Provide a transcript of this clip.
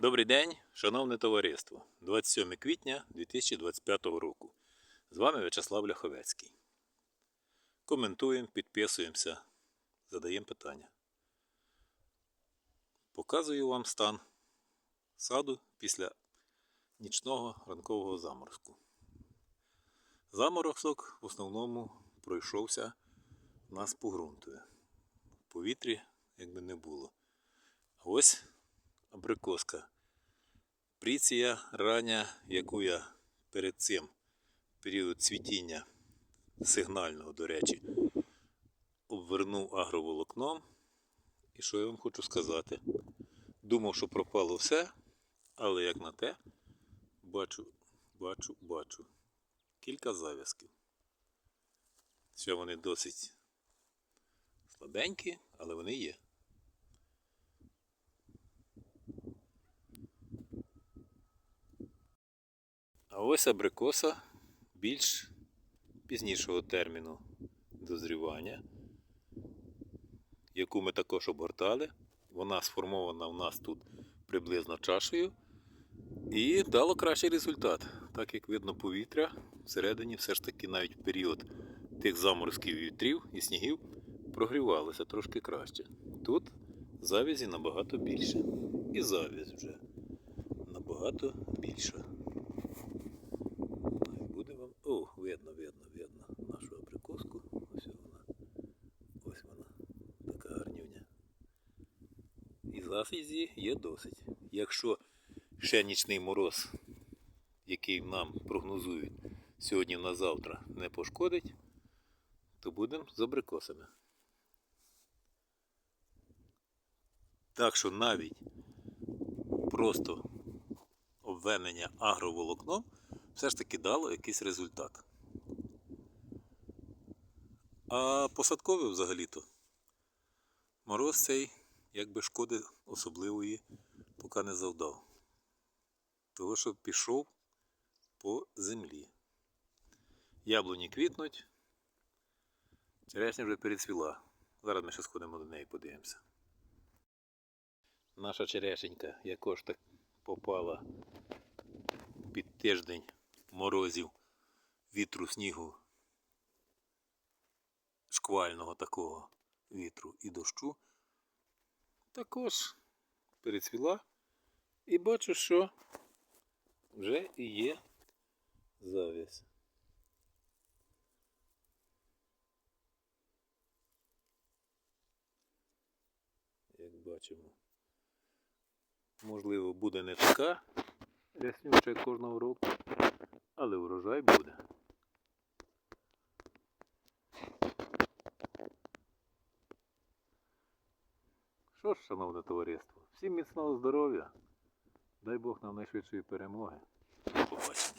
Добрий день, шановне товариство. 27 квітня 2025 року. З вами В'ячеслав Ляховецький. Коментуємо, підписуємося, задаємо питання. Показую вам стан саду після нічного ранкового заморозку. Заморозок в основному пройшовся нас по ґрунту. В повітрі якби не було. Ось абрикоска. Пріція рання, яку я перед цим період цвітіння сигнального, до речі, обвернув агроволокном. І що я вам хочу сказати? Думав, що пропало все, але як на те, бачу, бачу, бачу кілька зав'язків. Ще вони досить слабенькі, але вони є. А ось абрикоса більш пізнішого терміну дозрівання, яку ми також обгортали. Вона сформована у нас тут приблизно чашею і дало кращий результат. Так як видно повітря, всередині все ж таки навіть в період тих заморозків вітрів і снігів прогрівалося трошки краще. Тут завязі набагато більше. І завязь вже набагато більша. Буде вам. О, видно, видно, видно нашу абрикоску. Ось вона. Ось вона. Така гарнюня. І засізі є досить. Якщо ще нічний мороз, який нам прогнозують сьогодні на завтра, не пошкодить, то будемо з абрикосами. Так що навіть просто обведення агроволокном все ж таки дало якийсь результат. А посадковий взагалі-то мороз цей якби шкоди особливої поки не завдав. Того, що пішов по землі. Яблуні квітнуть, черешня вже перецвіла. Зараз ми ще сходимо до неї подивимося. Наша черешенька якось так попала під тиждень морозів, вітру, снігу, шквального такого вітру і дощу, також перецвіла і бачу, що вже і є завість. Як бачимо, можливо, буде не така ряснюча кожного року, але урожай буде. Що ж, шановне товариство, всім міцного здоров'я. Дай Бог нам найшвидшої перемоги. Побачення.